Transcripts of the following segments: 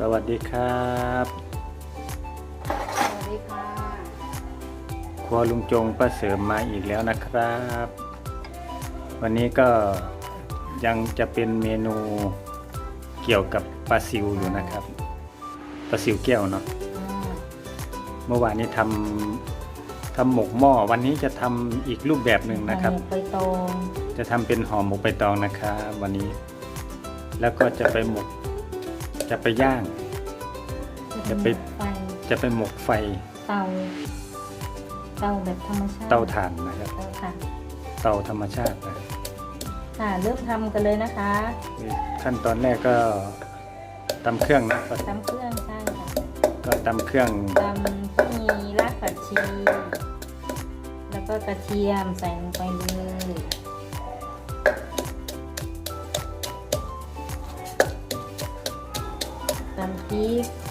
สวัสดีครับ สวัสดีค่ะ ครัวลุงจงป้าเสริมมาอีกแล้วนะครับ วันนี้ก็ยังจะเป็นเมนูเกี่ยวกับปลาซิวอยู่นะครับปลาซิวแก้วเนาะอ่าเมื่อวานนี้ทำทำหมกหม้อวันนี้จะทำอีกรูปแบบหนึ่งนะครับหมกใบตอง จะทำเป็นห่อหมกใบตองนะครับ วันนี้ แล้วก็จะไปหมก จะไปย่าง จะไป ไฟจะไปหมกไฟเตา เตาแบบธรรมชาติเตาถ่านนะครับ เตาถ่านเตาธรรมชาตินะครับค่ะเริ่มทำกันเลยนะคะขั้นตอนแรกก็ตำเครื่องนะตำเครื่องใช่ค่ะก็ตำเครื่องตำก็มีรากผักชี แล้วก็กระเทียมใส่ลงไปเลย ตำ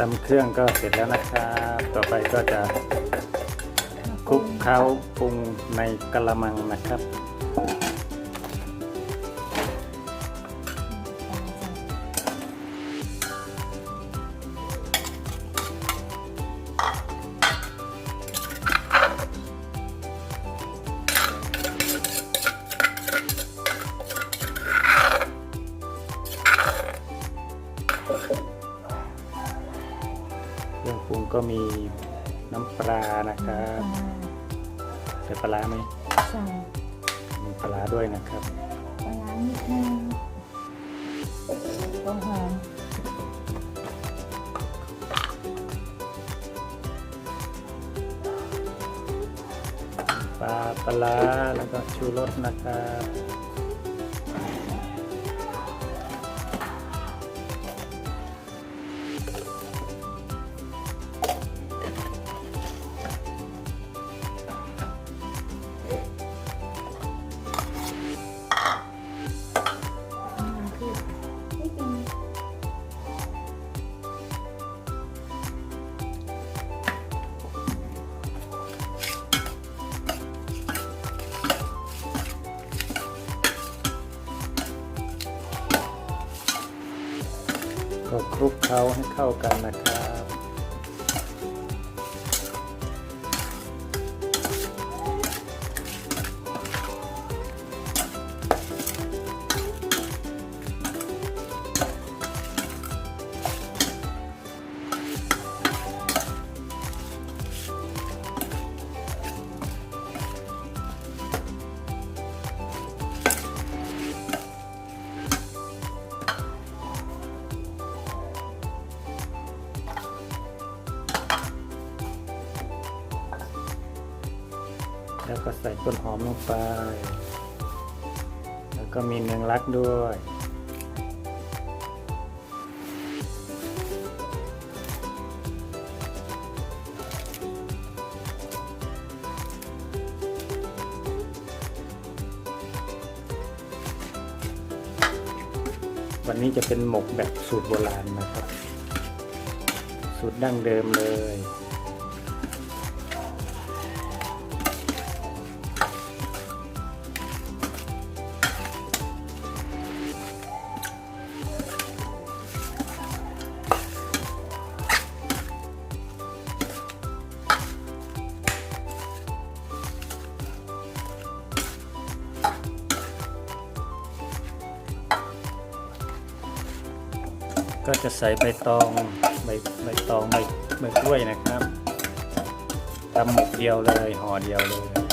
ตำเครื่องก็เสร็จแล้วนะครับ ต่อไปก็จะคลุกเคล้าปรุงในกระมังนะครับ ปลาร้าไหมใส่มีปลาร้าด้วยนะครับปลาร้านิดนึงต้นหอมปลาปลาร้าแล้วก็ชูรสนะครับ ให้เข้ากันนะครับ แล้วก็ใส่ต้นหอมลงไป แล้วก็มีเนืองรักด้วยวันนี้จะเป็นหมกแบบสูตรโบราณนะครับ สูตรดั้งเดิมเลย ก็จะใส่ใบตองใบใบตองใบใบกล้วยนะครับตำหมกเดียวเลยห่อเดียวเลย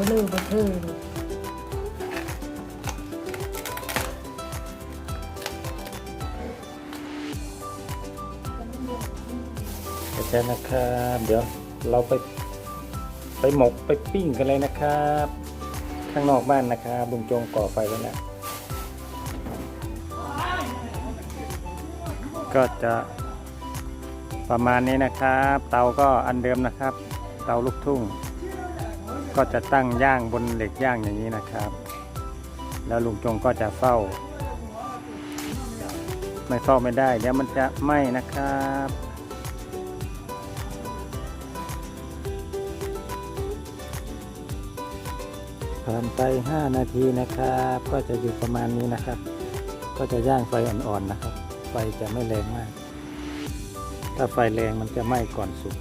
บลือบ่ทื่อลูกเดี๋ยวนะครับ เดี๋ยวเราไปไปหมกไปปิ้งกันเลยนะครับ ข้างนอกบ้านนะครับลุงจงก่อไฟไว้แล้วก็จะประมาณนี้นะครับ เตาก็อันเดิมนะครับ เตาลูกทุ่ง ก็จะตั้งย่างบนเหล็กย่างอย่างนี้นะครับ แล้วลุงจงก็จะเฝ้า ไม่เฝ้าไม่ได้เดี๋ยวมันจะไหม้นะครับผ่านไป 5 นาทีนะครับ ก็จะอยู่ประมาณนี้นะครับ ก็จะย่างไฟอ่อนๆนะครับ ไฟจะไม่แรงมาก ถ้าไฟแรงมันจะไหม้ก่อนสุก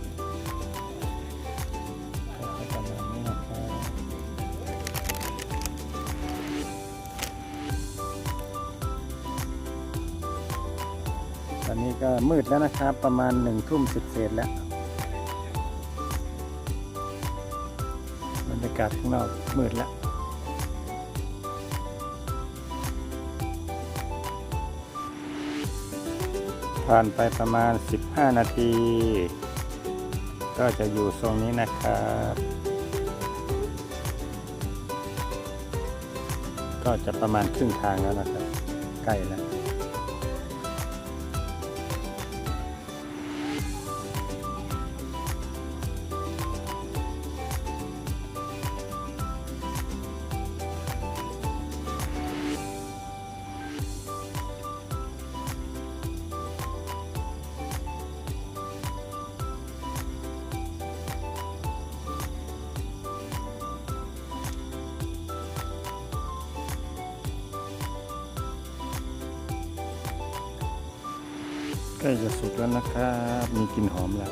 อนนี้ก็มืดแล้วนะครับ ประมาณหนึ่งทุ่มสิบเศษแล้วบรรยากาศข้างนอกมืดแล้วผ่านไปประมาณ 15 นาที ก็จะอยู่ทรงนี้นะครับ ก็จะประมาณครึ่งทางแล้วนะครับ ใกล้แล้ว ล้จะสุกแล้วนะครับ มีกลิ่นหอมแล้ว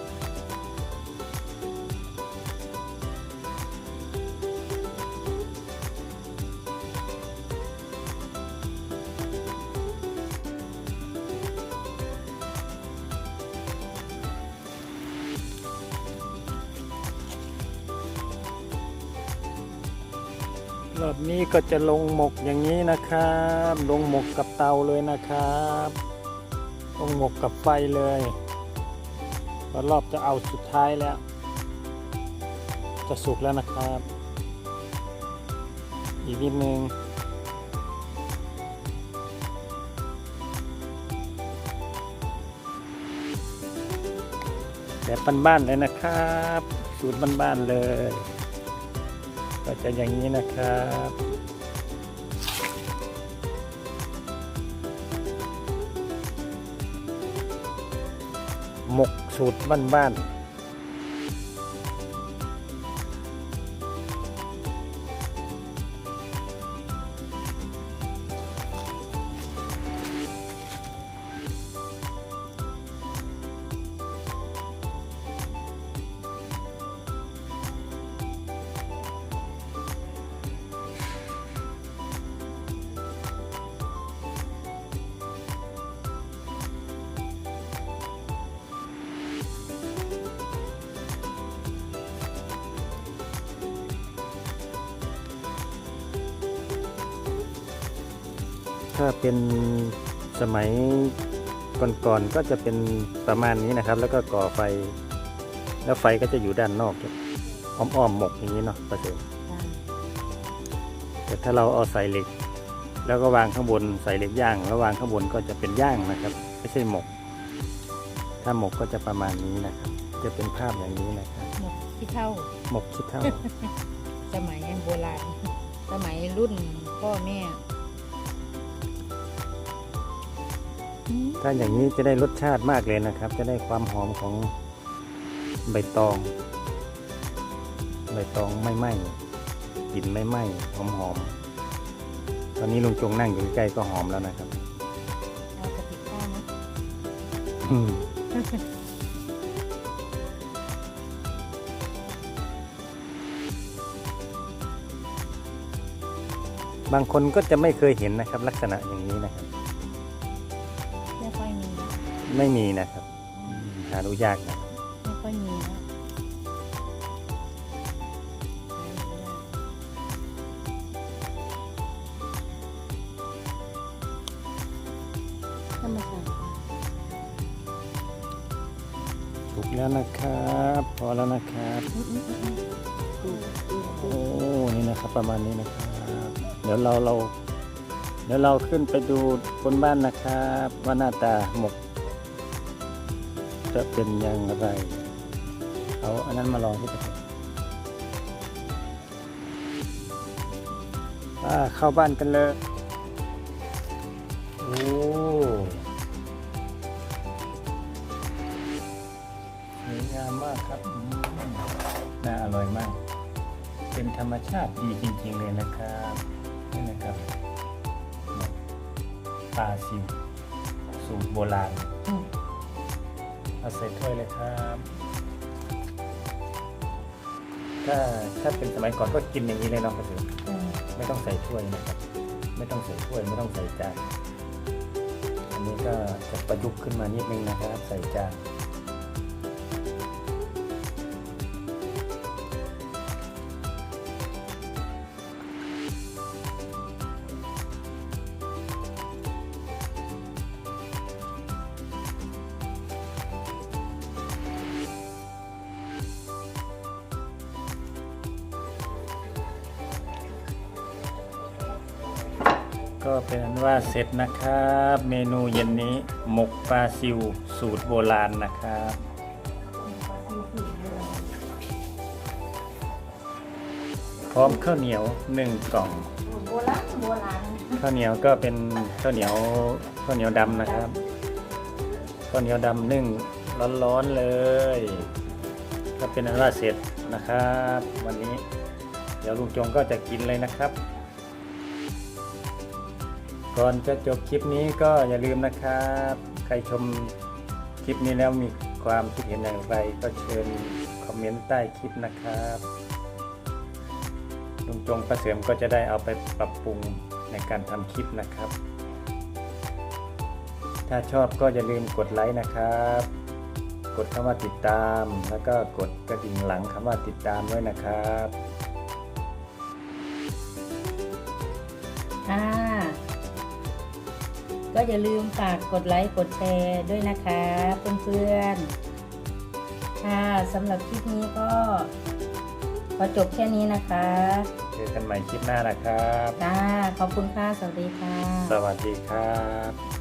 รอบนี้ก็จะลงหมกอย่างนี้นะครับ ลงหมกกับเตาเลยนะครับ ลงหมกกับไฟเลยรอบจะเอาสุดท้ายแล้ว จะสุกแล้วนะครับ อีกนิดนึงแบบบ้านๆเลยนะครับสูตรบ้านๆเลย ก็จะอย่างนี้นะครับ สูตรบ้านๆ ถ้าเป็นสมัยก่อนๆก็จะเป็นประมาณนี้นะครับ แล้วก็ก่อไฟ แล้วไฟก็จะอยู่ด้านนอกอ้อมๆหมกอย่างนี้เนาะประเสริฐจ้าแต่ถ้าเราเอาใส่เหล็ก แล้วก็วางข้างบนใส่เหล็กย่าง แล้ววางข้างบนก็จะเป็นย่างนะครับ ไม่ใช่หมก ถ้าหมกก็จะประมาณนี้นะครับ จะเป็นภาพอย่างนี้นะครับหมดที่เท่าหมกคิดเท่า สมัยโบราณสมัยรุ่นพ่อแม่ ถ้าอย่างนี้จะได้รสชาติมากเลยนะครับ จะได้ความหอมของใบตอง ใบตองไม่ไหม้กลิ่นไม่ไหม้หอมหอมๆตอนนี้ลุงจงนั่งอยู่ใกล้ๆก็หอมแล้วนะครับเอากระติกข้าวนะอืมบางคนก็จะไม่เคยเห็นนะครับ ลักษณะอย่างนี้นะครับ ไม่มีนะครับ หาดูยากนะไม่ค่อยมีนะธรรมชาถูกแล้วนะครับ พอแล้วนะครับ โอ้ นี่นะครับ ประมาณนี้นะครับ เดี๋ยวเราเรา เดี๋ยวเราขึ้นไปดูบนบ้านนะครับ ว่าหน้าตาหมก จะเป็นอย่างไร เอาอันนั้นมาลองที่ประเทศอ่าเข้าบ้านกันเลยโอ้สวยงามมากครับน่าอร่อยมาก เป็นธรรมชาติดีจริงๆเลยนะครับนี่นะครับปลาซิวสูตรโบราณ เอาใส่ถ้วยเลยครับ ถ้าถ้าเป็นสมัยก่อนก็กินอย่างนี้เลยเนาะกระสือไม่ต้องใส่ถ้วยนะครับ ไม่ต้องใส่ถ้วยไม่ต้องใส่จาน อันนี้ก็จะประยุกต์ขึ้นมานิดนึงนะครับ ใส่จาน ก็เป็นอันว่าเสร็จนะครับ เมนูเย็นนี้หมกปลาซิวสูตรโบราณนะครับพร้อมข้าวเหนียวหนึ่งกล่องโบราณโบราณข้าวเหนียวก็เป็นข้าวเหนียวข้าวเหนียวดำนะครับข้าวเหนียวดำนึ่งร้อนๆเลย ก็เป็นอันว่าเสร็จนะครับ วันนี้เดี๋ยวลุงจงก็จะกินเลยนะครับ ก่อนจะจบคลิปนี้ก็อย่าลืมนะครับ ใครชมคลิปนี้แล้วมีความคิดเห็นอย่างไร ก็เชิญคอมเมนต์ใต้คลิปนะครับลุงจงประเสริมก็จะได้เอาไปปรับปรุงในการทำคลิปนะครับ ถ้าชอบก็อย่าลืมกดไลค์นะครับ กดคำว่าติดตาม แล้วก็กดกระดิ่งหลังคำว่าติดตามด้วยนะครับค่ะ ก็อย่าลืมฝากกดไลค์กดแชร์ด้วยนะคะเพื่อนๆค่ะสำหรับคลิปนี้ก็ขอจบแค่นี้นะคะเจอกันใหม่คลิปหน้านะครับค่ะขอบคุณค่ะ สวัสดีค่ะ สวัสดีครับ